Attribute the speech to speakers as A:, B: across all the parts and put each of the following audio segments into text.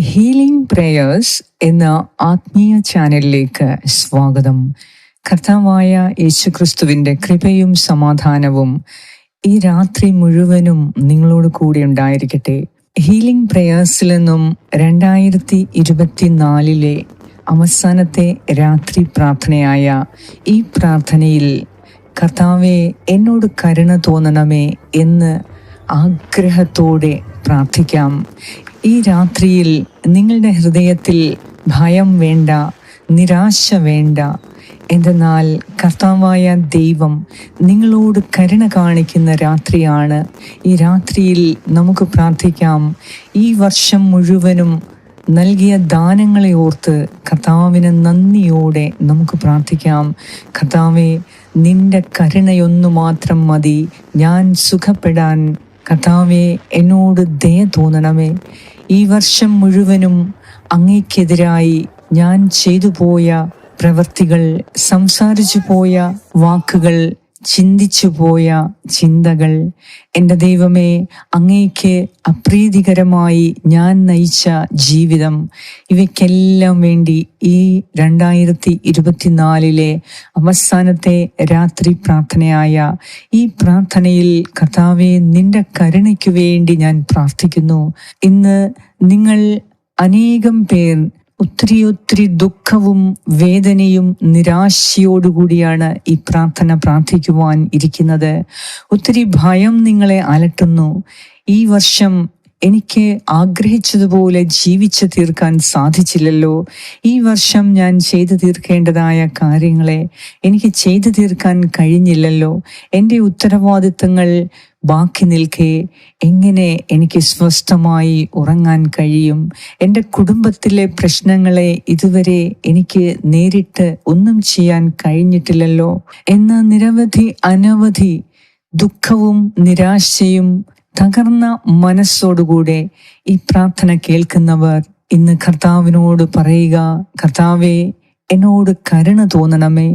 A: Healing prayers എന്ന ആത്മീയ ചാനലിലേക്ക് സ്വാഗതം. കർത്താവായ യേശുക്രിസ്തുവിന്റെ കൃപയും സമാധാനവും ഈ രാത്രി മുഴുവനും നിങ്ങളോട് കൂടി ഉണ്ടായിരിക്കട്ടെ. ഹീലിംഗ് പ്രേയേഴ്സിൽ നിന്നും രണ്ടായിരത്തി ഇരുപത്തിനാലിലെ അവസാനത്തെ രാത്രി പ്രാർത്ഥനയായ ഈ പ്രാർത്ഥനയിൽ കർത്താവെ എന്നോട് കരുണ തോന്നണമേ എന്ന് ആഗ്രഹത്തോടെ പ്രാർത്ഥിക്കാം. ഈ രാത്രിയിൽ നിങ്ങളുടെ ഹൃദയത്തിൽ ഭയം വേണ്ട നിരാശ വേണ്ട. എന്തെന്നാൽ കർത്താവായ ദൈവം നിങ്ങളോട് കരുണ കാണിക്കുന്ന രാത്രിയാണ്. ഈ രാത്രിയിൽ നമുക്ക് പ്രാർത്ഥിക്കാം. ഈ വർഷം മുഴുവനും നൽകിയ ദാനങ്ങളെ ഓർത്ത് കർത്താവിന് നന്ദിയോടെ നമുക്ക് പ്രാർത്ഥിക്കാം. കർത്താവെ നിന്റെ കരുണയൊന്നു മാത്രം മതി. ഞാൻ സുഖപ്പെടാൻ കർത്താവെ എന്നോട് ദയ തോന്നണമേ. ഈ വർഷം മുഴുവനും അങ്ങേക്കെതിരായി ഞാൻ ചെയ്തു പോയ പ്രവൃത്തികൾ സംസാരിച്ചു പോയ വാക്കുകൾ ചിന്തിച്ചു പോയ ചിന്തകൾ എന്റെ ദൈവമേ അങ്ങേക്ക് അപ്രീതികരമായി ഞാൻ നയിച്ച ജീവിതം ഇവയ്ക്കെല്ലാം വേണ്ടി ഈ രണ്ടായിരത്തി ഇരുപത്തിനാലിലെ അവസാനത്തെ രാത്രി പ്രാർത്ഥനയായ ഈ പ്രാർത്ഥനയിൽ കർത്താവെ നിന്റെ കരുണയ്ക്ക് വേണ്ടി ഞാൻ പ്രാർത്ഥിക്കുന്നു. ഇന്ന് നിങ്ങൾ അനേകം പേർ ഒത്തിരി ഒത്തിരി ദുഃഖവും വേദനയും നിരാശയോടുകൂടിയാണ് ഈ പ്രാർത്ഥന പ്രാർത്ഥിക്കുവാൻ ഇരിക്കുന്നത്. ഒത്തിരി ഭയം നിങ്ങളെ അലട്ടുന്നു. ഈ വർഷം എനിക്ക് ആഗ്രഹിച്ചതുപോലെ ജീവിച്ചു തീർക്കാൻ സാധിച്ചില്ലല്ലോ. ഈ വർഷം ഞാൻ ചെയ്തു തീർക്കേണ്ടതായ കാര്യങ്ങളെ എനിക്ക് ചെയ്തു തീർക്കാൻ കഴിഞ്ഞില്ലല്ലോ. എന്റെ ഉത്തരവാദിത്തങ്ങൾ ബാക്കി നിൽക്കെ എങ്ങനെ എനിക്ക് സ്വസ്ഥമായി ഉറങ്ങാൻ കഴിയും? എന്റെ കുടുംബത്തിലെ പ്രശ്നങ്ങളെ ഇതുവരെ എനിക്ക് നേരിട്ട് ഒന്നും ചെയ്യാൻ കഴിഞ്ഞിട്ടില്ലല്ലോ. എന്ന നിരവധി അനവധി ദുഃഖവും നിരാശയും തകർന്ന മനസ്സോടുകൂടെ ഈ പ്രാർത്ഥന കേൾക്കുന്നവർ ഇന്ന് കർത്താവിനോട് പറയുക കർത്താവെ എന്നോട് കരുണ തോന്നണമേ.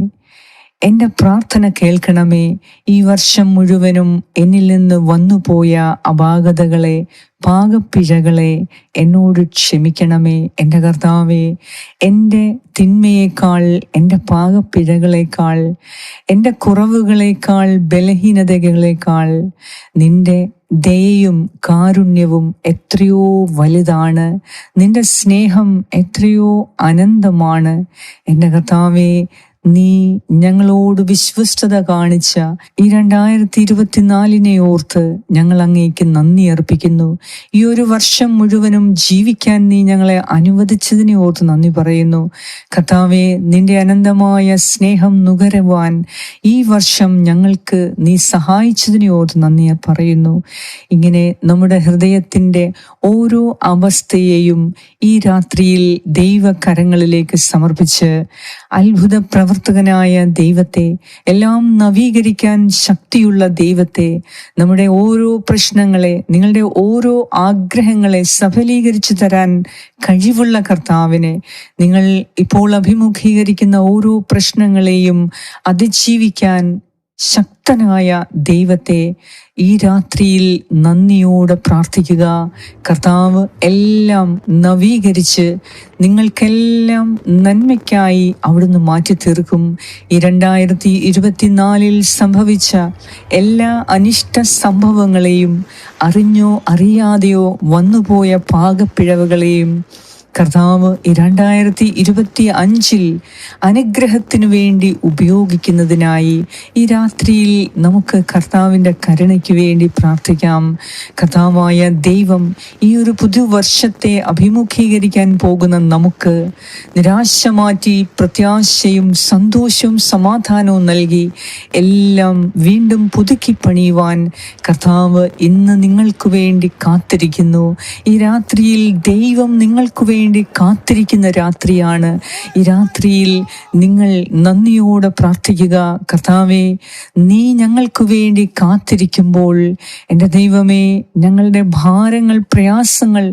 A: എന്റെ പ്രാർത്ഥന കേൾക്കണമേ. ഈ വർഷം മുഴുവനും എന്നിൽ നിന്ന് വന്നുപോയ അപാകതകളെ പാകപ്പിഴകളെ എന്നോട് ക്ഷമിക്കണമേ എന്റെ കർത്താവേ. എന്റെ തിന്മയേക്കാൾ എന്റെ പാകപ്പിഴകളേക്കാൾ എന്റെ കുറവുകളേക്കാൾ ബലഹീനതകളേക്കാൾ നിന്റെ ദയയും കാരുണ്യവും എത്രയോ വലുതാണ്. നിന്റെ സ്നേഹം എത്രയോ അനന്തമാണ്. എന്റെ കർത്താവെ നീ ഞങ്ങളോട് വിശ്വസ്തത കാണിച്ച ഈ രണ്ടായിരത്തി ഇരുപത്തിനാലിനെ ഓർത്ത് ഞങ്ങൾ അങ്ങേക്ക് നന്ദി അർപ്പിക്കുന്നു. ഈ ഒരു വർഷം മുഴുവനും ജീവിക്കാൻ നീ ഞങ്ങളെ അനുവദിച്ചതിനെ ഓർത്ത് നന്ദി പറയുന്നു. കഥാവെ നിന്റെ അനന്തമായ സ്നേഹം നുകരവാൻ ഈ വർഷം ഞങ്ങൾക്ക് നീ സഹായിച്ചതിനെ ഓർത്ത് നന്ദി പറയുന്നു. ഇങ്ങനെ നമ്മുടെ ഹൃദയത്തിന്റെ ഓരോ അവസ്ഥയെയും ഈ രാത്രിയിൽ ദൈവകരങ്ങളിലേക്ക് സമർപ്പിച്ച് അത്ഭുത പ്രവർത്തകനായ ദൈവത്തെ എല്ലാം നവീകരിക്കാൻ ശക്തിയുള്ള ദൈവത്തെ നമ്മുടെ ഓരോ പ്രശ്നങ്ങളെ നിങ്ങളുടെ ഓരോ ആഗ്രഹങ്ങളെ സഫലീകരിച്ചു തരാൻ കഴിവുള്ള കർത്താവിനെ നിങ്ങൾ ഇപ്പോൾ അഭിമുഖീകരിക്കുന്ന ഓരോ പ്രശ്നങ്ങളെയും അതിജീവിക്കാൻ ശക്തനായ ദൈവത്തെ ഈ രാത്രിയിൽ നന്ദിയോടെ പ്രാർത്ഥിക്കുക. കർത്താവ് എല്ലാം നവീകരിച്ച് നിങ്ങൾക്കെല്ലാം നന്മയ്ക്കായി അവിടുന്ന് മാറ്റി തീർക്കും ഈ രണ്ടായിരത്തി ഇരുപത്തിനാലിൽ സംഭവിച്ച എല്ലാ അനിഷ്ട സംഭവങ്ങളെയും അറിഞ്ഞോ അറിയാതെയോ വന്നുപോയ പാകപ്പിഴവുകളെയും കർത്താവ് രണ്ടായിരത്തി ഇരുപത്തി അഞ്ചിൽ അനുഗ്രഹത്തിനു വേണ്ടി ഉപയോഗിക്കുന്നതിനായി ഈ രാത്രിയിൽ നമുക്ക് കർത്താവിന്റെ കരുണയ്ക്ക് വേണ്ടി പ്രാർത്ഥിക്കാം. കർത്താവായ ദൈവം ഈ ഒരു പുതുവർഷത്തെ അഭിമുഖീകരിക്കാൻ പോകുന്ന നമുക്ക് നിരാശ മാറ്റി പ്രത്യാശയും സന്തോഷവും സമാധാനവും നൽകി എല്ലാം വീണ്ടും പുതുക്കി പണിയുവാൻ കർത്താവ് ഇന്ന് നിങ്ങൾക്ക് വേണ്ടി കാത്തിരിക്കുന്നു. ഈ രാത്രിയിൽ ദൈവം നിങ്ങൾക്ക് വേണ്ടി വേണ്ടി കാത്തിരിക്കുന്ന രാത്രിയാണ്. ഈ രാത്രിയിൽ നിങ്ങൾ നന്ദിയോടെ പ്രാർത്ഥിക്കുക. കർത്താവെ നീ ഞങ്ങൾക്ക് വേണ്ടി കാത്തിരിക്കുമ്പോൾ എന്റെ ദൈവമേ ഞങ്ങളുടെ ഭാരങ്ങൾ പ്രയാസങ്ങൾ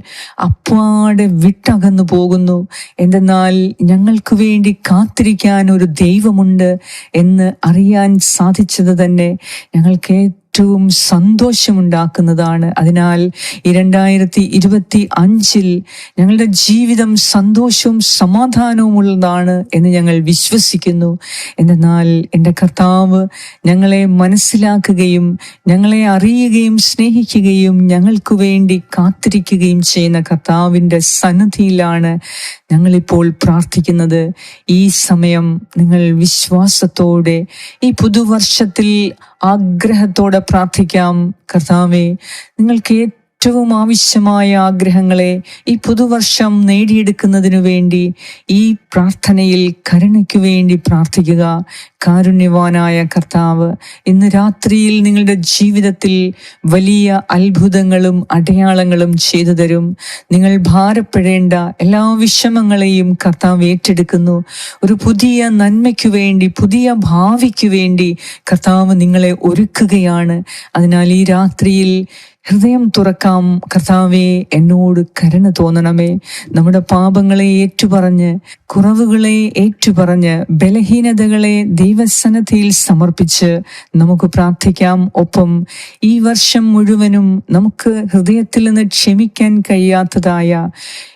A: അപ്പാടെ വിട്ടകന്നു പോകുന്നു. എന്തെന്നാൽ ഞങ്ങൾക്ക് വേണ്ടി കാത്തിരിക്കാൻ ഒരു ദൈവമുണ്ട് എന്ന് അറിയാൻ സാധിച്ചത് തന്നെ ഞങ്ങൾക്ക് ഏറ്റവും സന്തോഷമുണ്ടാക്കുന്നതാണ്. അതിനാൽ രണ്ടായിരത്തി ഇരുപത്തി അഞ്ചിൽ ഞങ്ങളുടെ ജീവിതം സന്തോഷവും സമാധാനവും ഉള്ളതാണ് എന്ന് ഞങ്ങൾ വിശ്വസിക്കുന്നു. എന്നാൽ എന്റെ കർത്താവ് ഞങ്ങളെ മനസ്സിലാക്കുകയും ഞങ്ങളെ അറിയുകയും സ്നേഹിക്കുകയും ഞങ്ങൾക്ക് വേണ്ടി കാത്തിരിക്കുകയും ചെയ്യുന്ന കർത്താവിന്റെ സന്നദ്ധിയിലാണ് ഞങ്ങളിപ്പോൾ പ്രാർത്ഥിക്കുന്നത്. ഈ സമയം നിങ്ങൾ വിശ്വാസത്തോടെ ഈ പുതുവർഷത്തിൽ ആഗ്രഹത്തോടെ പ്രാർത്ഥിക്കാം. കർത്താവെ നിങ്ങൾക്ക് ഏറ്റവും ആവശ്യമായ ആഗ്രഹങ്ങളെ ഈ പുതുവർഷം നേടിയെടുക്കുന്നതിനു വേണ്ടി ഈ പ്രാർത്ഥനയിൽ കരുണയ്ക്കു വേണ്ടി പ്രാർത്ഥിക്കുക. കാരുണ്യവാനായ കർത്താവ് ഇന്ന് രാത്രിയിൽ നിങ്ങളുടെ ജീവിതത്തിൽ വലിയ അത്ഭുതങ്ങളും അടയാളങ്ങളും ചെയ്തു തരും. നിങ്ങൾ ഭാരപ്പെടേണ്ട എല്ലാ വിഷമങ്ങളെയും കർത്താവ് ഏറ്റെടുക്കുന്നു. ഒരു പുതിയ നന്മയ്ക്കു വേണ്ടി പുതിയ ഭാവിക്കു വേണ്ടി കർത്താവ് നിങ്ങളെ ഒരുക്കുകയാണ്. അതിനാൽ ഈ രാത്രിയിൽ ഹൃദയം തുറക്കാം. കർത്താവെ എന്നോട് കരുണ തോന്നണമേ. നമ്മുടെ പാപങ്ങളെ ഏറ്റുപറഞ്ഞ് കുറവുകളെ ഏറ്റുപറഞ്ഞ് ബലഹീനതകളെ ദൈവസന്നദ്ധിയിൽ സമർപ്പിച്ച് നമുക്ക് പ്രാർത്ഥിക്കാം. ഒപ്പം ഈ വർഷം മുഴുവനും നമുക്ക് ഹൃദയത്തിൽ നിന്ന് ക്ഷമിക്കാൻ കഴിയാത്തതായ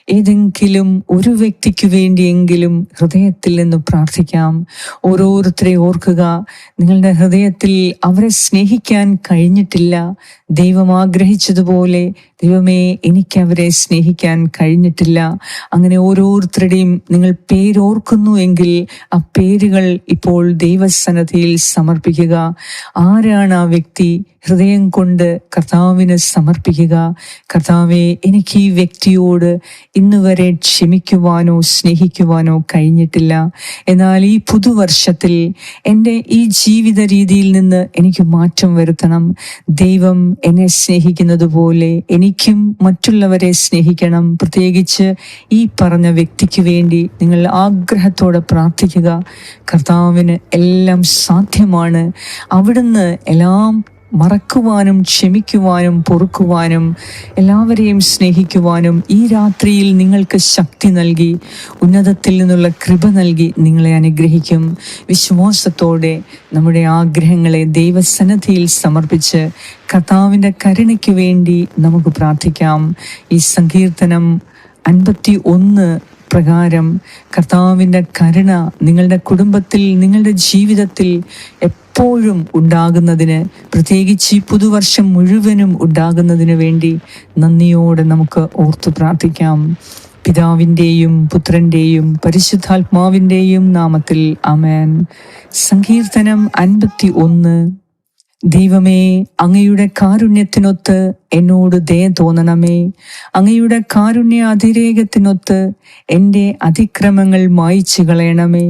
A: ഏതെങ്കിലും ഒരു വ്യക്തിക്ക് വേണ്ടിയെങ്കിലും ഹൃദയത്തിൽ നിന്ന് പ്രാർത്ഥിക്കാം. ഓരോരുത്തരെ ഓർക്കുക നിങ്ങളുടെ ഹൃദയത്തിൽ അവരെ സ്നേഹിക്കാൻ കഴിഞ്ഞിട്ടില്ല. ദൈവം ആഗ്രഹിച്ചതുപോലെ ദൈവമേ എനിക്ക് അവരെ സ്നേഹിക്കാൻ കഴിഞ്ഞിട്ടില്ല. അങ്ങനെ ഓരോരുത്തരുടെയും നിങ്ങൾ പേരോർക്കുന്നു എങ്കിൽ ആ പേരുകൾ ഇപ്പോൾ ദൈവസന്നദ്ധിയിൽ സമർപ്പിക്കുക. ആരാണ് ആ വ്യക്തി? ഹൃദയം കൊണ്ട് കർത്താവിന് സമർപ്പിക്കുക. കർത്താവെ എനിക്ക് ഈ വ്യക്തിയോട് ഇന്ന് വരെ ക്ഷമിക്കുവാനോ സ്നേഹിക്കുവാനോ കഴിഞ്ഞിട്ടില്ല. എന്നാൽ ഈ പുതുവർഷത്തിൽ എന്റെ ഈ ജീവിത രീതിയിൽ നിന്ന് എനിക്ക് മാറ്റം വരുത്തണം. ദൈവം എന്നെ സ്നേഹിക്കുന്നത് പോലെ എനിക്കും മറ്റുള്ളവരെ സ്നേഹിക്കണം. പ്രത്യേകിച്ച് ഈ പറഞ്ഞ വ്യക്തിക്ക് വേണ്ടി നിങ്ങൾ ആഗ്രഹത്തോടെ പ്രാർത്ഥിക്കുക. കർത്താവിന് എല്ലാം സാധ്യമാണ്. അവിടുന്ന് എല്ലാം മറക്കുവാനും ക്ഷമിക്കുവാനും പൊറുക്കുവാനും എല്ലാവരെയും സ്നേഹിക്കുവാനും ഈ രാത്രിയിൽ നിങ്ങൾക്ക് ശക്തി നൽകി ഉന്നതത്തിൽ നിന്നുള്ള കൃപ നൽകി നിങ്ങളെ അനുഗ്രഹിക്കും. വിശ്വാസത്തോടെ നമ്മുടെ ആഗ്രഹങ്ങളെ ദൈവസന്നദ്ധിയിൽ സമർപ്പിച്ച് കർത്താവിന്റെ കരുണയ്ക്ക് വേണ്ടി നമുക്ക് പ്രാർത്ഥിക്കാം. ഈ സങ്കീർത്തനം അൻപത്തി ഒന്ന് പ്രകാരം കർത്താവിന്റെ കരുണ നിങ്ങളുടെ കുടുംബത്തിൽ നിങ്ങളുടെ ജീവിതത്തിൽ എപ്പോഴും ഉണ്ടാകുന്നതിന് പ്രത്യേകിച്ച് ഈ പുതുവർഷം മുഴുവനും ഉണ്ടാകുന്നതിന് വേണ്ടി നന്ദിയോടെ നമുക്ക് ഓർത്തു പ്രാർത്ഥിക്കാം. പിതാവിന്റെയും പുത്രന്റെയും പരിശുദ്ധാത്മാവിന്റെയും നാമത്തിൽ അമേൻ സങ്കീർത്തനം അൻപത്തി ഒന്ന് ദൈവമേ അങ്ങയുടെ കാരുണ്യത്തിനൊത്ത് എന്നോട് ദയ തോന്നണമേ. അങ്ങയുടെ കാരുണ്യ അതിരേകത്തിനൊത്ത് എന്റെ അതിക്രമങ്ങൾ മായിച്ചു കളയണമേ.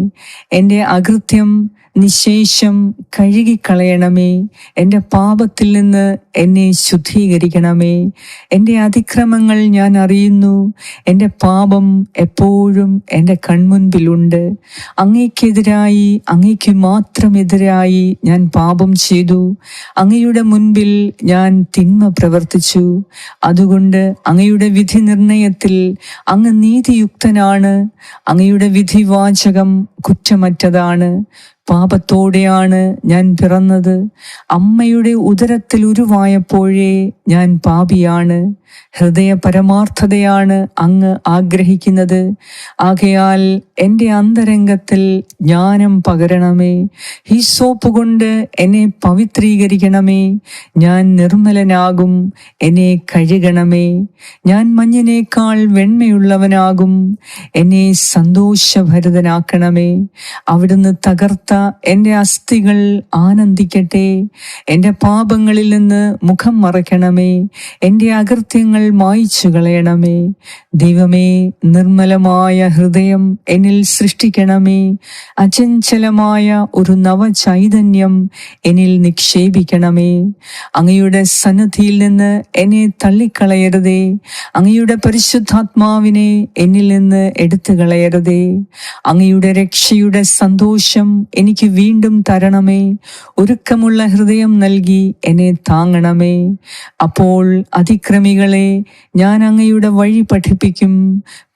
A: എന്റെ അകൃത്യം നിശേഷം കഴുകിക്കളയണമേ. എന്റെ പാപത്തിൽ നിന്ന് എന്നെ ശുദ്ധീകരിക്കണമേ. എന്റെ അതിക്രമങ്ങൾ ഞാൻ അറിയുന്നു. എന്റെ പാപം എപ്പോഴും എന്റെ കൺമുൻപിലുണ്ട്. അങ്ങയ്ക്കെതിരായി അങ്ങയ്ക്ക് മാത്രം എതിരായി ഞാൻ പാപം ചെയ്തു. അങ്ങയുടെ മുൻപിൽ ഞാൻ തിന്മ പ്രവർത്തിച്ചു. അതുകൊണ്ട് അങ്ങയുടെ വിധി നിർണയത്തിൽ അങ്ങ് നീതിയുക്തനാണ്. അങ്ങയുടെ വിധിവാചകം കുറ്റമറ്റതാണ്. പാപത്തോടെയാണ് ഞാൻ പിറന്നത്. അമ്മയുടെ ഉദരത്തിൽ ഉരുവായപ്പോഴേ ഞാൻ പാപിയാണ്. ഹൃദയ പരമാർത്ഥതയാണ് അങ്ങ് ആഗ്രഹിക്കുന്നത്. ആകയാൽ എന്റെ അന്തരംഗത്തിൽ ജ്ഞാനം പകരണമേ. ഈ കൊണ്ട് എന്നെ പവിത്രീകരിക്കണമേ. ഞാൻ നിർമ്മലനാകും എന്നെ കഴുകണമേ. ഞാൻ മഞ്ഞിനേക്കാൾ വെണ്മയുള്ളവനാകും എന്നെ സന്തോഷഭരിതനാക്കണമേ. അവിടുന്ന് തകർത്ത എന്റെ അസ്ഥികൾ ആനന്ദിക്കട്ടെ. എന്റെ പാപങ്ങളിൽ നിന്ന് മുഖം മറയ്ക്കണമേ. എന്റെ അകൃത്യങ്ങൾ മായ്ച്ചു കളയണമേ. ദൈവമേ നിർമ്മലമായ ഹൃദയം എന്നിൽ സൃഷ്ടിക്കണമേ. അചഞ്ചലമായ ഒരു നവചൈതന്യം എന്നിൽ നിക്ഷേപിക്കണമേ. അങ്ങയുടെ സന്നദ്ധിയിൽ നിന്ന് എന്നെ തള്ളിക്കളയരുതേ. അങ്ങയുടെ പരിശുദ്ധാത്മാവിനെ എന്നിൽ നിന്ന് എടുത്തു കളയരുതേ അങ്ങയുടെ രക്ഷയുടെ സന്തോഷം എനിക്ക് വീണ്ടും തരണമേ. ഒരുക്കമുള്ള ഹൃദയം നൽകി എന്നെ താങ്ങണമേ. അപ്പോൾ അതിക്രമികളെ ഞാൻ അങ്ങയുടെ വഴി പഠിപ്പിക്കും.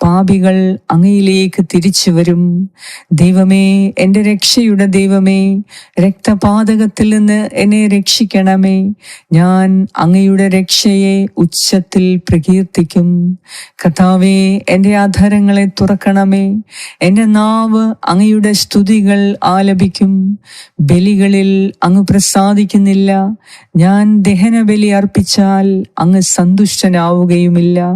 A: പാപികൾ അങ്ങയിലേക്ക് തിരിച്ചു വരും. ദൈവമേ എന്റെ രക്ഷയുടെ ദൈവമേ രക്തപാതകത്തിൽ നിന്ന് എന്നെ രക്ഷിക്കണമേ. ഞാൻ അങ്ങയുടെ രക്ഷയെ ഉച്ചത്തിൽ പ്രകീർത്തിക്കും. കഥാവേ എന്റെ ആധാരങ്ങളെ തുറക്കണമേ. എന്റെ നാവ് അങ്ങയുടെ സ്തുതികൾ ആലപിക്കും. ബലികളിൽ അങ്ങ് പ്രസാദിക്കുന്നില്ല. ഞാൻ ദഹനബലി അർപ്പിച്ചാൽ അങ്ങ് സന്തുഷ്ടനാവുകയുമില്ല.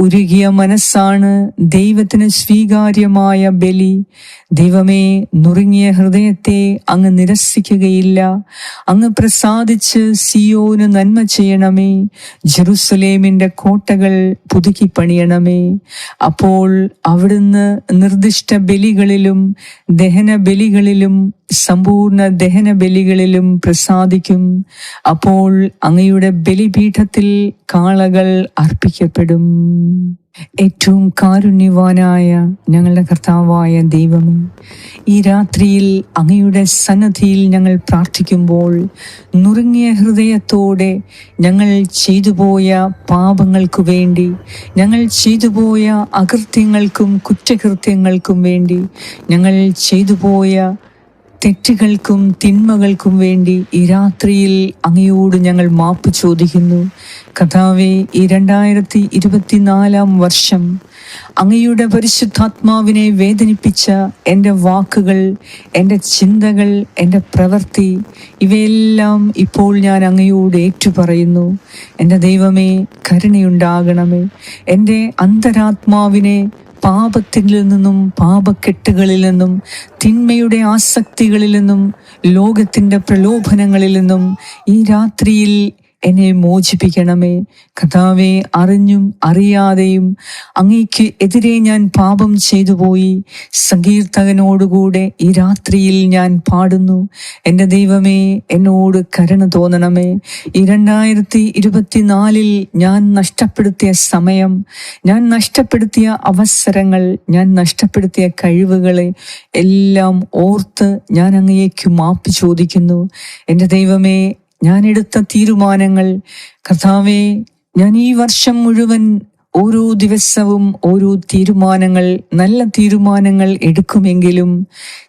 A: ഉരുകിയ മനസ്സാണ് ദൈവത്തിന് സ്വീകാര്യമായ ബലി. ദൈവമേ നുറുങ്ങിയ ഹൃദയത്തെ അങ്ങ് നിരസിക്കുകയില്ല. അങ്ങ് പ്രസാദിച്ച് സിയോന് നന്മ ചെയ്യണമേ. ജെറുസലേമിന്റെ കോട്ടകൾ പുതുക്കി പണിയണമേ. അപ്പോൾ അവിടുന്ന് നിർദ്ദിഷ്ട ബലികളിലും ദഹന ബലികളിലും സമ്പൂർണ ദഹന ബലികളിലും പ്രസാദിക്കും. അപ്പോൾ അങ്ങയുടെ ബലിപീഠത്തിൽ കാളകൾ അർപ്പിക്കപ്പെടും. ഏറ്റവും കാരുണ്യവാനായ ഞങ്ങളുടെ കർത്താവായ ദൈവമേ ഈ രാത്രിയിൽ അങ്ങയുടെ സന്നദ്ധിയിൽ ഞങ്ങൾ പ്രാർത്ഥിക്കുമ്പോൾ നുറുങ്ങിയ ഹൃദയത്തോടെ ഞങ്ങൾ ചെയ്തുപോയ പാപങ്ങൾക്കു വേണ്ടി ഞങ്ങൾ ചെയ്തുപോയ അകൃത്യങ്ങൾക്കും കുറ്റകൃത്യങ്ങൾക്കും വേണ്ടി ഞങ്ങൾ ചെയ്തുപോയ തെറ്റുകൾക്കും തിന്മകൾക്കും വേണ്ടി ഈ രാത്രിയിൽ അങ്ങയോട് ഞങ്ങൾ മാപ്പ് ചോദിക്കുന്നു. കഥാവെ ഈ രണ്ടായിരത്തി ഇരുപത്തിനാലാം വർഷം അങ്ങയുടെ പരിശുദ്ധാത്മാവിനെ വേദനിപ്പിച്ച എന്റെ വാക്കുകൾ എന്റെ ചിന്തകൾ എന്റെ പ്രവൃത്തി ഇവയെല്ലാം ഇപ്പോൾ ഞാൻ അങ്ങയോട് ഏറ്റുപറയുന്നു. എന്റെ ദൈവമേ കരുണയുണ്ടാകണമേ. എന്റെ അന്തരാത്മാവിനെ പാപത്തിൽ നിന്നും പാപക്കെട്ടുകളിൽ നിന്നും തിന്മയുടെ ആസക്തികളിൽ നിന്നും ലോകത്തിന്റെ പ്രലോഭനങ്ങളിൽ നിന്നും ഈ രാത്രിയിൽ എന്നെ മോചിപ്പിക്കണമേ. കഥാവെ അറിഞ്ഞും അറിയാതെയും അങ്ങയ്ക്ക് എതിരെ ഞാൻ പാപം ചെയ്തു പോയി സങ്കീർത്തകനോടുകൂടെ ഈ രാത്രിയിൽ ഞാൻ പാടുന്നു. എന്റെ ദൈവമേ എന്നോട് കരുണ തോന്നണമേ. ഈ രണ്ടായിരത്തി ഇരുപത്തിനാലിൽ ഞാൻ നഷ്ടപ്പെടുത്തിയ സമയം ഞാൻ നഷ്ടപ്പെടുത്തിയ അവസരങ്ങൾ ഞാൻ നഷ്ടപ്പെടുത്തിയ കഴിവുകളെ എല്ലാം ഓർത്ത് ഞാൻ അങ്ങേക്ക് മാപ്പ് ചോദിക്കുന്നു. എന്റെ ദൈവമേ ഞാൻ എടുത്ത തീരുമാനങ്ങൾ കർത്താവെ ഞാൻ ഈ വർഷം മുഴുവൻ ഓരോ ദിവസവും ഓരോ തീരുമാനങ്ങൾ നല്ല തീരുമാനങ്ങൾ എടുക്കുമെങ്കിലും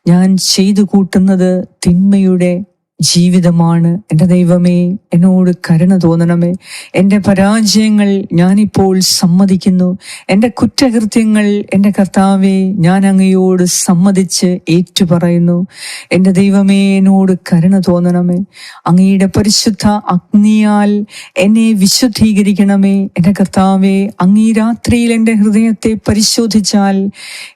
A: ഞാൻ ചെയ്തു കൂട്ടുന്നത് തിന്മയുടെ ജീവിതമാണ്. എന്റെ ദൈവമേ എന്നോട് കരുണ തോന്നണമേ. എന്റെ പരാജയങ്ങൾ ഞാനിപ്പോൾ സമ്മതിക്കുന്നു. എന്റെ കുറ്റകൃത്യങ്ങൾ എന്റെ കർത്താവെ ഞാൻ അങ്ങയോട് സമ്മതിച്ച് ഏറ്റുപറയുന്നു. എന്റെ ദൈവമേ എന്നോട് കരുണ തോന്നണമേ. അങ്ങയുടെ പരിശുദ്ധ അഗ്നിയാൽ എന്നെ വിശുദ്ധീകരിക്കണമേ. എന്റെ കർത്താവെ അങ്ങീ രാത്രിയിൽ എന്റെ ഹൃദയത്തെ പരിശോധിച്ചാൽ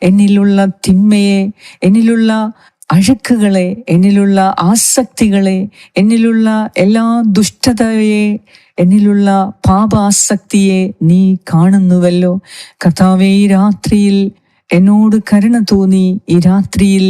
A: എന്നിലുള്ള തിന്മയെ എന്നിലുള്ള അഴുക്കുകളെ എന്നിലുള്ള ആസക്തികളെ എന്നിലുള്ള എല്ലാ ദുഷ്ടതയെ എന്നിലുള്ള പാപാസക്തിയെ നീ കാണുന്നുവല്ലോ. കർത്താവെ ഈ രാത്രിയിൽ എന്നോട് കരുണ തോന്നി. ഈ രാത്രിയിൽ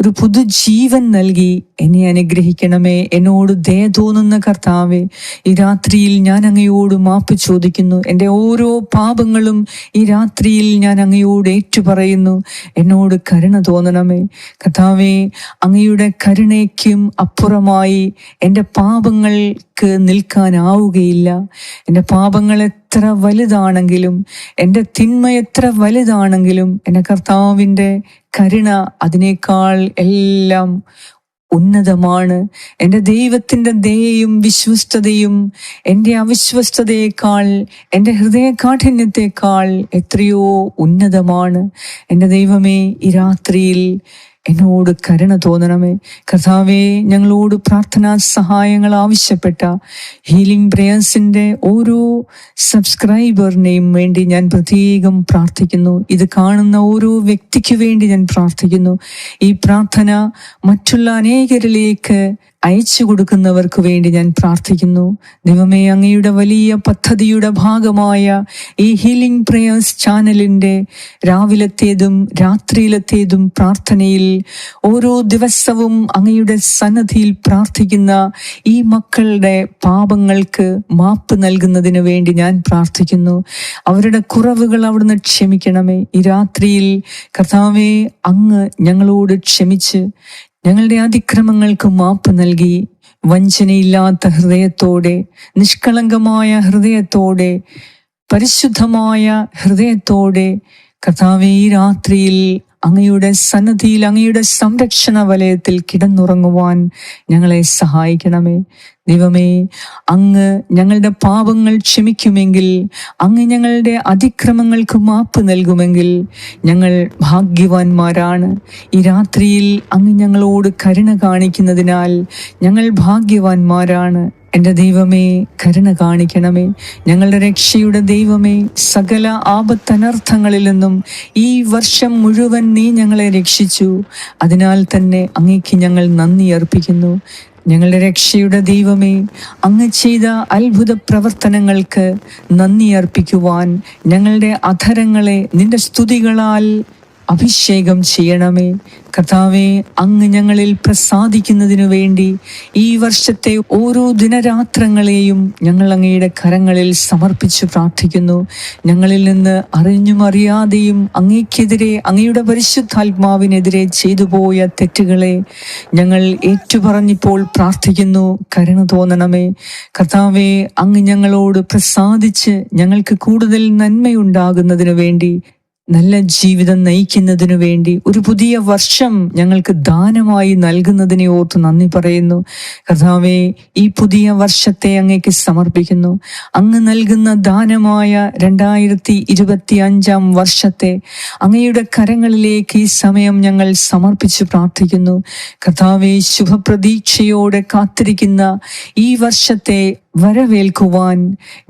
A: ഒരു പുതുജീവൻ നൽകി. എന്നെ അനുഗ്രഹിക്കണമേ. എന്നോട് ദയ തോന്നുന്ന കർത്താവേ ഈ രാത്രിയിൽ ഞാൻ അങ്ങയോട് മാപ്പ് ചോദിക്കുന്നു. എന്റെ ഓരോ പാപങ്ങളും ഈ രാത്രിയിൽ ഞാൻ അങ്ങയോട് ഏറ്റുപറയുന്നു. എന്നോട് കരുണ തോന്നണമേ. കർത്താവേ അങ്ങയുടെ കരുണയ്ക്കും അപ്പുറമായി എന്റെ പാപങ്ങൾക്ക് നിൽക്കാനാവുകയില്ല. എന്റെ പാപങ്ങൾ എത്ര വലുതാണെങ്കിലും എന്റെ തിന്മ എത്ര വലുതാണെങ്കിലും എന്റെ കർത്താവിന്റെ കരുണ അതിനേക്കാൾ എല്ലാം ഉന്നതമാണ്. എന്റെ ദൈവത്തിന്റെ ദയയും വിശ്വസ്തതയും എന്റെ അവിശ്വസ്തതയേക്കാൾ എന്റെ ഹൃദയകാഠിന്യത്തെക്കാൾ എത്രയോ ഉന്നതമാണ്. എന്റെ ദൈവമേ ഈ രാത്രിയിൽ എന്നോട് കരുണ തോന്നണമേ. കർത്താവെ ഞങ്ങളോട് പ്രാർത്ഥനാ സഹായങ്ങൾ ആവശ്യപ്പെട്ട ഹീലിംഗ് പ്രേയേഴ്സിന്റെ ഓരോ സബ്സ്ക്രൈബറിനെയും വേണ്ടി ഞാൻ പ്രത്യേകം പ്രാർത്ഥിക്കുന്നു. ഇത് കാണുന്ന ഓരോ വ്യക്തിക്ക് വേണ്ടി ഞാൻ പ്രാർത്ഥിക്കുന്നു. ഈ പ്രാർത്ഥന മറ്റുള്ള അനേകരിലേക്ക് അയച്ചു കൊടുക്കുന്നവർക്ക് വേണ്ടി ഞാൻ പ്രാർത്ഥിക്കുന്നു. ദൈവമേ അങ്ങയുടെ വലിയ പദ്ധതിയുടെ ഭാഗമായ ഈ ഹീലിംഗ് പ്രേയേഴ്സ് ചാനലിന്റെ രാവിലത്തേതും രാത്രിയിലത്തേതും പ്രാർത്ഥനയിൽ ഓരോ ദിവസവും അങ്ങയുടെ സന്നദ്ധിയിൽ പ്രാർത്ഥിക്കുന്ന ഈ മക്കളുടെ പാപങ്ങൾക്ക് മാപ്പ് നൽകുന്നതിന് വേണ്ടി ഞാൻ പ്രാർത്ഥിക്കുന്നു. അവരുടെ കുറവുകൾ അവിടുന്ന് ക്ഷമിക്കണമേ. ഈ രാത്രിയിൽ കർത്താവേ അങ്ങ് ഞങ്ങളോട് ക്ഷമിച്ച് ഞങ്ങളുടെ അതിക്രമങ്ങൾക്ക് മാപ്പ് നൽകി വഞ്ചനയില്ലാത്ത ഹൃദയത്തോടെ നിഷ്കളങ്കമായ ഹൃദയത്തോടെ പരിശുദ്ധമായ ഹൃദയത്തോടെ കർത്താവെ രാത്രിയിൽ അങ്ങയുടെ സന്നദ്ധിയിൽ അങ്ങയുടെ സംരക്ഷണ വലയത്തിൽ കിടന്നുറങ്ങുവാൻ ഞങ്ങളെ സഹായിക്കണമേ. ദൈവമേ അങ്ങ് ഞങ്ങളുടെ പാപങ്ങൾ ക്ഷമിക്കുമെങ്കിൽ അങ്ങ് ഞങ്ങളുടെ അതിക്രമങ്ങൾക്ക് മാപ്പ് നൽകുമെങ്കിൽ ഞങ്ങൾ ഭാഗ്യവാന്മാരാണ്. ഈ രാത്രിയിൽ അങ്ങ് ഞങ്ങളോട് കരുണ കാണിക്കുന്നതിനാൽ ഞങ്ങൾ ഭാഗ്യവാന്മാരാണ്. എന്റെ ദൈവമേ കരുണ കാണിക്കണമേ. ഞങ്ങളുടെ രക്ഷയുടെ ദൈവമേ സകല ആപത്തനർത്ഥങ്ങളിൽ നിന്നും ഈ വർഷം മുഴുവൻ നീ ഞങ്ങളെ രക്ഷിച്ചു. അതിനാൽ തന്നെ അങ്ങേക്ക് ഞങ്ങൾ നന്ദി അർപ്പിക്കുന്നു. ഞങ്ങളുടെ രക്ഷയുടെ ദൈവമേ അങ്ങ് ചെയ്ത അത്ഭുത പ്രവർത്തനങ്ങൾക്ക് നന്ദി അർപ്പിക്കുവാൻ ഞങ്ങളുടെ അധരങ്ങളെ നിന്റെ സ്തുതികളാൽ അഭിഷേകം ചെയ്യണമേ. കർത്താവെ അങ്ങ് ഞങ്ങളിൽ പ്രസാദിക്കുന്നതിനു വേണ്ടി ഈ വർഷത്തെ ഓരോ ദിനരാത്രങ്ങളെയും ഞങ്ങൾ അങ്ങയുടെ കരങ്ങളിൽ സമർപ്പിച്ച് പ്രാർത്ഥിക്കുന്നു. ഞങ്ങളിൽ നിന്ന് അറിഞ്ഞും അറിയാതെയും അങ്ങേക്കെതിരെ അങ്ങയുടെ പരിശുദ്ധാത്മാവിനെതിരെ ചെയ്തു പോയ തെറ്റുകളെ ഞങ്ങൾ ഏറ്റുപറഞ്ഞിപ്പോൾ പ്രാർത്ഥിക്കുന്നു. കരുണ തോന്നണമേ. കർത്താവെ അങ്ങ് ഞങ്ങളോട് പ്രസാദിച്ച് ഞങ്ങൾക്ക് കൂടുതൽ നന്മയുണ്ടാകുന്നതിനു വേണ്ടി നല്ല ജീവിതം നയിക്കുന്നതിനു വേണ്ടി ഒരു പുതിയ വർഷം ഞങ്ങൾക്ക് ദാനമായി നൽകുന്നതിനെ ഓർത്ത് നന്ദി പറയുന്നു. കർത്താവെ ഈ പുതിയ വർഷത്തെ അങ്ങേക്ക് സമർപ്പിക്കുന്നു. അങ്ങ് നൽകുന്ന ദാനമായ രണ്ടായിരത്തി ഇരുപത്തി അഞ്ചാം വർഷത്തെ അങ്ങയുടെ കരങ്ങളിലേക്ക് ഈ സമയം ഞങ്ങൾ സമർപ്പിച്ച് പ്രാർത്ഥിക്കുന്നു. കർത്താവെ ശുഭപ്രതീക്ഷയോടെ കാത്തിരിക്കുന്ന ഈ വർഷത്തെ വരവേൽക്കുവാൻ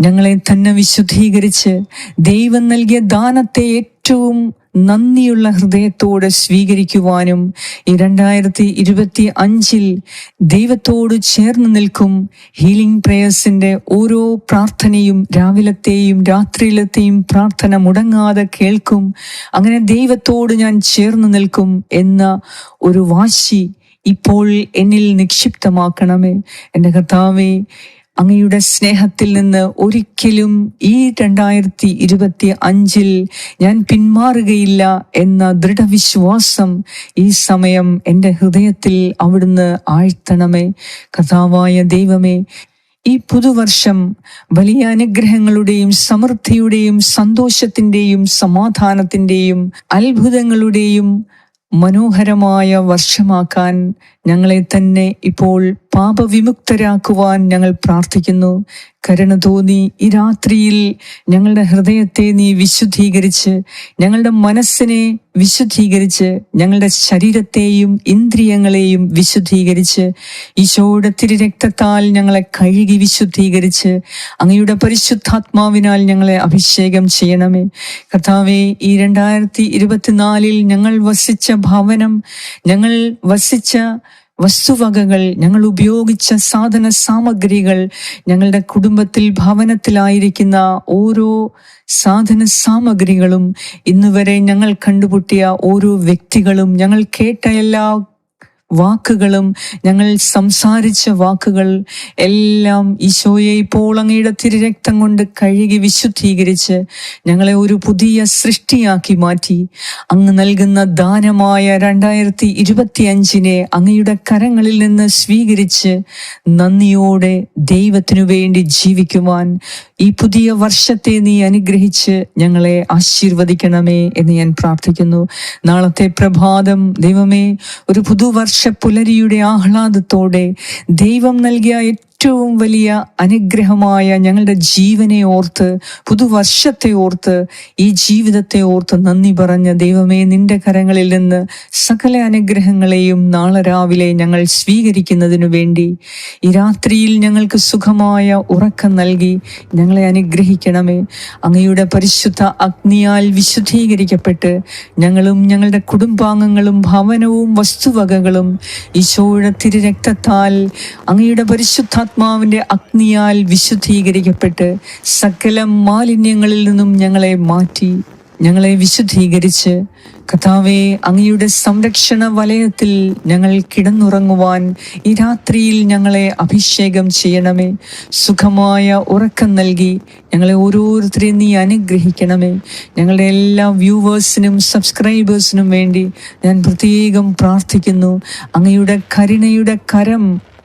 A: ഞങ്ങളെ തന്നെ വിശുദ്ധീകരിച്ച് ദൈവം നൽകിയ ദാനത്തെ ഏറ്റവും നന്ദിയുള്ള ഹൃദയത്തോടെ സ്വീകരിക്കുവാനും ഈ രണ്ടായിരത്തി ഇരുപത്തി അഞ്ചിൽ ദൈവത്തോട് ചേർന്ന് നിൽക്കും ഹീലിംഗ് പ്രേയേഴ്സിന്റെ ഓരോ പ്രാർത്ഥനയും രാവിലത്തെയും രാത്രിയിലത്തെയും പ്രാർത്ഥന മുടങ്ങാതെ കേൾക്കും. അങ്ങനെ ദൈവത്തോട് ഞാൻ ചേർന്ന് നിൽക്കും എന്ന ഒരു വാശി ഇപ്പോൾ എന്നിൽ നിക്ഷിപ്തമാക്കണമേ. എന്റെ കർത്താവേ അങ്ങയുടെ സ്നേഹത്തിൽ നിന്ന് ഒരിക്കലും ഈ രണ്ടായിരത്തി ഇരുപത്തി അഞ്ചിൽ ഞാൻ പിന്മാറുകയില്ല എന്ന ദൃഢവിശ്വാസം ഈ സമയം എന്റെ ഹൃദയത്തിൽ അവിടുന്ന് ആഴ്ത്തണമേ. കഥാവായ ദൈവമേ ഈ പുതുവർഷം വലിയ അനുഗ്രഹങ്ങളുടെയും സമൃദ്ധിയുടെയും സന്തോഷത്തിന്റെയും സമാധാനത്തിന്റെയും അത്ഭുതങ്ങളുടെയും മനോഹരമായ വർഷമാക്കാൻ ഞങ്ങളെ തന്നെ ഇപ്പോൾ പാപവിമുക്തരാക്കുവാൻ ഞങ്ങൾ പ്രാർത്ഥിക്കുന്നു. കരുണ തോന്നി ഈ രാത്രിയിൽ ഞങ്ങളുടെ ഹൃദയത്തെ നീ വിശുദ്ധീകരിച്ച് ഞങ്ങളുടെ മനസ്സിനെ വിശുദ്ധീകരിച്ച് ഞങ്ങളുടെ ശരീരത്തെയും ഇന്ദ്രിയങ്ങളെയും വിശുദ്ധീകരിച്ച് ഈശോയുടെ തിരുരക്തത്താൽ ഞങ്ങളെ കഴുകി വിശുദ്ധീകരിച്ച് അങ്ങയുടെ പരിശുദ്ധാത്മാവിനാൽ ഞങ്ങളെ അഭിഷേകം ചെയ്യണമേ. കർത്താവെ ഈ രണ്ടായിരത്തി ഇരുപത്തിനാലിൽ ഞങ്ങൾ വസിച്ച ഭവനം ഞങ്ങൾ വസിച്ച വസ്തുവകകൾ ഞങ്ങൾ ഉപയോഗിച്ച സാധന സാമഗ്രികൾ ഞങ്ങളുടെ കുടുംബത്തിൽ ഭവനത്തിലായിരിക്കുന്ന ഓരോ സാധന സാമഗ്രികളും ഇന്നുവരെ ഞങ്ങൾ കണ്ടുപുട്ടിയ ഓരോ വ്യക്തികളും ഞങ്ങൾ കേട്ട എല്ലാ വാക്കുകളും ഞങ്ങൾ സംസാരിച്ച വാക്കുകൾ എല്ലാം ഈശോയെ ഇപ്പോൾ അങ്ങയുടെ തിരുരക്തം കൊണ്ട് കഴുകി വിശുദ്ധീകരിച്ച് ഞങ്ങളെ ഒരു പുതിയ സൃഷ്ടിയാക്കി മാറ്റി. അങ്ങ് നൽകുന്ന ദാനമായ രണ്ടായിരത്തി ഇരുപത്തി അഞ്ചിനെ അങ്ങയുടെ കരങ്ങളിൽ നിന്ന് സ്വീകരിച്ച് നന്ദിയോടെ ദൈവത്തിനു വേണ്ടി ജീവിക്കുവാൻ ഈ പുതിയ വർഷത്തെ നീ അനുഗ്രഹിച്ച് ഞങ്ങളെ ആശീർവദിക്കണമേ എന്ന് ഞാൻ പ്രാർത്ഥിക്കുന്നു. നാളത്തെ പ്രഭാതം ദൈവമേ ഒരു പുതുവർഷ പുലരിയുടെ ആഹ്ലാദത്തോടെ ദൈവം നൽകിയ ഏറ്റവും വലിയ അനുഗ്രഹമായ ഞങ്ങളുടെ ജീവനെ ഓർത്ത് പുതുവർഷത്തെ ഓർത്ത് ഈ ജീവിതത്തെ ഓർത്ത് നന്ദി പറഞ്ഞ ദൈവമേ നിന്റെ കരങ്ങളിൽ നിന്ന് സകല അനുഗ്രഹങ്ങളെയും നാളെ രാവിലെ ഞങ്ങൾ സ്വീകരിക്കുന്നതിനു വേണ്ടി ഈ രാത്രിയിൽ ഞങ്ങൾക്ക് സുഖമായ ഉറക്കം നൽകി ഞങ്ങളെ അനുഗ്രഹിക്കണമേ. അങ്ങയുടെ പരിശുദ്ധ അഗ്നിയാൽ വിശുദ്ധീകരിക്കപ്പെട്ട് ഞങ്ങളും ഞങ്ങളുടെ കുടുംബാംഗങ്ങളും ഭവനവും വസ്തുവകകളും ഈശോയുടെ തിരുരക്തത്താൽ അങ്ങയുടെ പരിശുദ്ധാത്മാവിന്റെ അഗ്നിയാൽ വിശുദ്ധീകരിക്കപ്പെട്ട് സകല മാലിന്യങ്ങളിൽ നിന്നും ഞങ്ങളെ മാറ്റി ഞങ്ങളെ വിശുദ്ധീകരിച്ച് കഥാവെ അങ്ങയുടെ സംരക്ഷണ വലയത്തിൽ ഞങ്ങൾ കിടന്നുറങ്ങുവാൻ ഈ രാത്രിയിൽ ഞങ്ങളെ അഭിഷേകം ചെയ്യണമേ. സുഖമായ ഉറക്കം നൽകി ഞങ്ങളെ ഓരോരുത്തരെയും നീ അനുഗ്രഹിക്കണമേ. ഞങ്ങളുടെ എല്ലാ വ്യൂവേഴ്സിനും സബ്സ്ക്രൈബേഴ്സിനും വേണ്ടി ഞാൻ പ്രത്യേകം പ്രാർത്ഥിക്കുന്നു. അങ്ങയുടെ കരുണയുടെ കരം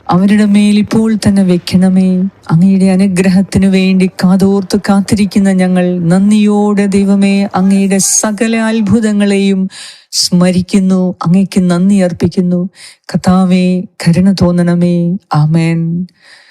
A: അവരുടെ മേൽ ഇപ്പോൾ തന്നെ വെക്കണമേ. അങ്ങയുടെ അനുഗ്രഹത്തിനു വേണ്ടി കാതോർത്ത് കാത്തിരിക്കുന്ന ഞങ്ങൾ നന്ദിയോടെ ദൈവമേ അങ്ങയുടെ സകല അത്ഭുതങ്ങളെയും സ്മരിക്കുന്നു അങ്ങയ്ക്ക് നന്ദി അർപ്പിക്കുന്നു. കഥാവേ കരുണ തോന്നണമേ. ആമേൻ.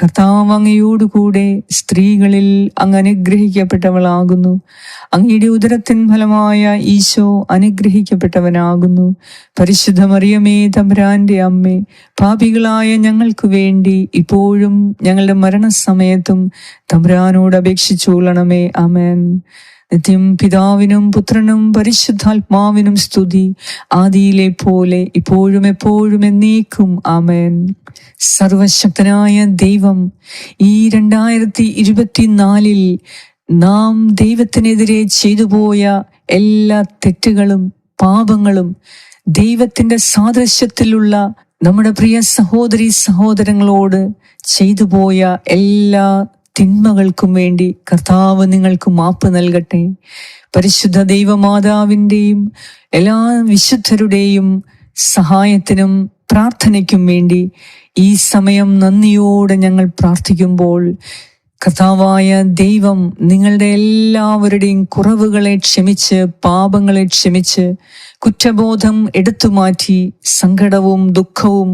A: കർത്താവ് അങ്ങയോടുകൂടെ സ്ത്രീകളിൽ അങ്ങ് അനുഗ്രഹിക്കപ്പെട്ടവളാകുന്നു. അങ്ങയുടെ ഉദരത്തിൻ ഫലമായ ഈശോ അനുഗ്രഹിക്കപ്പെട്ടവനാകുന്നു. പരിശുദ്ധ മറിയമേ തമ്പുരാന്റെ അമ്മേ പാപികളായ ഞങ്ങൾക്ക് വേണ്ടി ഇപ്പോഴും ഞങ്ങളുടെ മരണസമയത്തും തമ്പുരാനോട് അപേക്ഷിച്ചുകൊള്ളണമേ. അമേൻ നിത്യം പിതാവിനും പുത്രനും പരിശുദ്ധാത്മാവിനും സ്തുതി ആദിയിലെ പോലെ ഇപ്പോഴും എപ്പോഴും എന്നേക്കും. ആമേൻ. സർവശക്തനായ ദൈവം ഈ രണ്ടായിരത്തി ഇരുപത്തിനാലിൽ നാം ദൈവത്തിനെതിരെ ചെയ്തു പോയ എല്ലാ തെറ്റുകളും പാപങ്ങളും ദൈവത്തിന്റെ സാദൃശ്യത്തിലുള്ള നമ്മുടെ പ്രിയ സഹോദരി സഹോദരങ്ങളോട് ചെയ്തു പോയ എല്ലാ തിന്മകൾക്കും വേണ്ടി കർത്താവ് നിങ്ങൾക്ക് മാപ്പ് നൽകട്ടെ. പരിശുദ്ധ ദൈവമാതാവിന്റെയും എല്ലാ വിശുദ്ധരുടെയും സഹായത്തിനും പ്രാർത്ഥനയ്ക്കും വേണ്ടി ഈ സമയം നന്ദിയോടെ ഞങ്ങൾ പ്രാർത്ഥിക്കുമ്പോൾ കർത്താവായ ദൈവം നിങ്ങളുടെ എല്ലാവരുടെയും കുറവുകളെ ക്ഷമിച്ച് പാപങ്ങളെ ക്ഷമിച്ച് കുറ്റബോധം എടുത്തുമാറ്റി സങ്കടവും ദുഃഖവും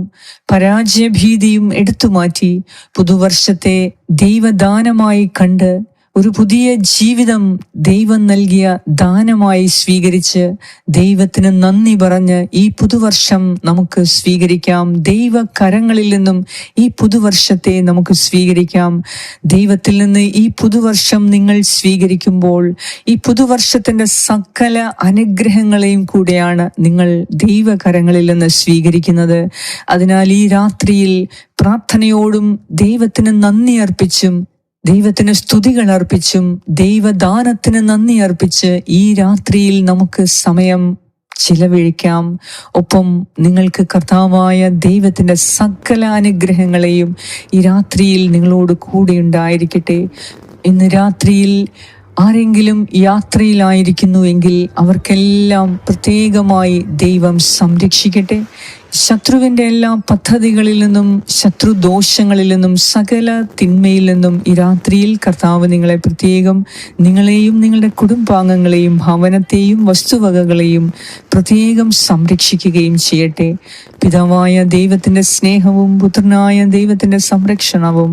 A: പരാജയഭീതിയും എടുത്തുമാറ്റി പുതുവർഷത്തെ ദൈവദാനമായി കണ്ട് ഒരു പുതിയ ജീവിതം ദൈവം നൽകിയ ദാനമായി സ്വീകരിച്ച് ദൈവത്തിന് നന്ദി പറഞ്ഞ് ഈ പുതുവർഷം നമുക്ക് സ്വീകരിക്കാം. ദൈവ കരങ്ങളിൽ നിന്നും ഈ പുതുവർഷത്തെ നമുക്ക് സ്വീകരിക്കാം. ദൈവത്തിൽ നിന്ന് ഈ പുതുവർഷം നിങ്ങൾ സ്വീകരിക്കുമ്പോൾ ഈ പുതുവർഷത്തിന്റെ സകല അനുഗ്രഹങ്ങളെയും കൂടെയാണ് നിങ്ങൾ ദൈവകരങ്ങളിൽ നിന്ന് സ്വീകരിക്കുന്നത്. അതിനാൽ ഈ രാത്രിയിൽ പ്രാർത്ഥനയോടും ദൈവത്തിന് നന്ദി അർപ്പിച്ചും ദൈവത്തിന് സ്തുതികൾ അർപ്പിച്ചും ദൈവദാനത്തിന് നന്ദി അർപ്പിച്ച് ഈ രാത്രിയിൽ നമുക്ക് സമയം ചിലവഴിക്കാം. ഒപ്പം നിങ്ങൾക്ക് കർത്താവായ ദൈവത്തിന്റെ സകല അനുഗ്രഹങ്ങളെയും ഈ രാത്രിയിൽ നിങ്ങളോട് കൂടെ ഉണ്ടായിരിക്കട്ടെ. ഇന്ന് രാത്രിയിൽ ആരെങ്കിലും യാത്രയിലായിരിക്കുന്നു എങ്കിൽ അവർക്കെല്ലാം പ്രത്യേകമായി ദൈവം സംരക്ഷിക്കട്ടെ. ശത്രുവിന്റെ എല്ലാ പദ്ധതികളിൽ നിന്നും ശത്രുദോഷങ്ങളിൽ നിന്നും സകല തിന്മയിൽ നിന്നും ഈ രാത്രിയിൽ കർത്താവ് നിങ്ങളെ പ്രത്യേകം നിങ്ങളെയും നിങ്ങളുടെ കുടുംബാംഗങ്ങളെയും ഭവനത്തെയും വസ്തുവകകളെയും പ്രത്യേകം സംരക്ഷിക്കുകയും ചെയ്യട്ടെ. പിതാവായ ദൈവത്തിന്റെ സ്നേഹവും പുത്രനായ ദൈവത്തിന്റെ സംരക്ഷണവും